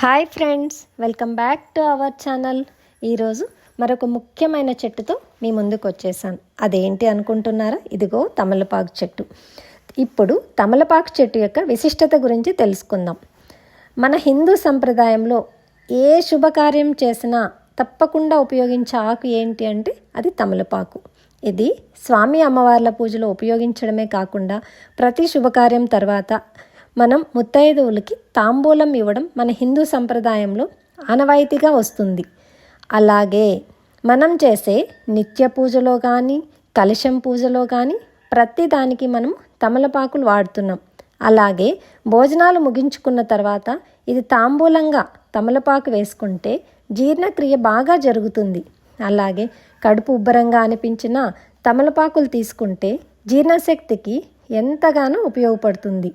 Hi friends welcome back to our channel. ఈరోజు మరొక ముఖ్యమైన చెట్టుతో మీ ముందుకు వచ్చేసాను అదేంటి అనుకుంటున్నారా? ఇదిగో తమలపాకు చెట్టు. ఇప్పుడు తమలపాకు చెట్టు యొక్క విశిష్టత గురించి తెలుసుకుందాం. మన హిందూ సంప్రదాయంలో ఏ శుభకార్యం చేసినా తప్పకుండా ఉపయోగించే ఆకు ఏంటి అంటే అది తమలపాకు. ఇది స్వామి అమ్మవార్ల పూజలో ఉపయోగించడమే కాకుండా ప్రతి శుభకార్యం తర్వాత మనం ముత్తైదువులకి తాంబూలం ఇవ్వడం మన హిందూ సంప్రదాయంలో ఆనవాయితీగా వస్తుంది. అలాగే మనం చేసే నిత్య పూజలో కానీ కలశం పూజలో కానీ ప్రతి దానికి మనం తమలపాకులు వాడుతున్నాం. అలాగే భోజనాలు ముగించుకున్న తర్వాత ఇది తాంబూలంగా తమలపాకు వేసుకుంటే జీర్ణక్రియ బాగా జరుగుతుంది. అలాగే కడుపు ఉబ్బరంగా అనిపించిన తమలపాకులు తీసుకుంటే జీర్ణశక్తికి ఎంతగానో ఉపయోగపడుతుంది.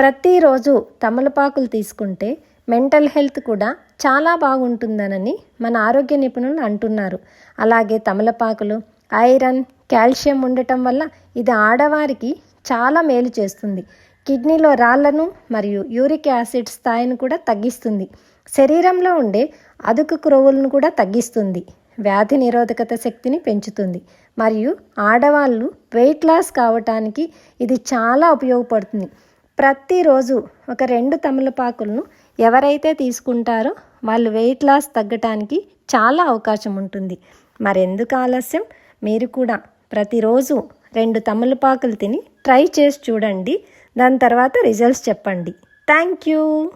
ప్రతిరోజు తమలపాకులు తీసుకుంటే మెంటల్ హెల్త్ కూడా చాలా బాగుంటుందనని మన ఆరోగ్య నిపుణులు అంటున్నారు. అలాగే తమలపాకులు ఐరన్ కాల్షియం ఉండటం వల్ల ఇది ఆడవారికి చాలా మేలు చేస్తుంది. కిడ్నీలో రాళ్ళను మరియు యూరిక్ యాసిడ్ స్థాయిని కూడా తగ్గిస్తుంది. శరీరంలో ఉండే అదుకు క్రొవ్వులను కూడా తగ్గిస్తుంది. వ్యాధి నిరోధకత శక్తిని పెంచుతుంది. మరియు ఆడవాళ్ళు వెయిట్ లాస్ కావటానికి ఇది చాలా ఉపయోగపడుతుంది. ప్రతిరోజు ఒక రెండు తమలపాకులను ఎవరైతే తీసుకుంటారో వాళ్ళు వెయిట్ లాస్ తగ్గటానికి చాలా అవకాశం ఉంటుంది. మరెందుకు ఆలస్యం? మీరు కూడా ప్రతిరోజు రెండు తమలపాకులు తిని ట్రై చేసి చూడండి. దాని తర్వాత రిజల్ట్స్ చెప్పండి. Thank you.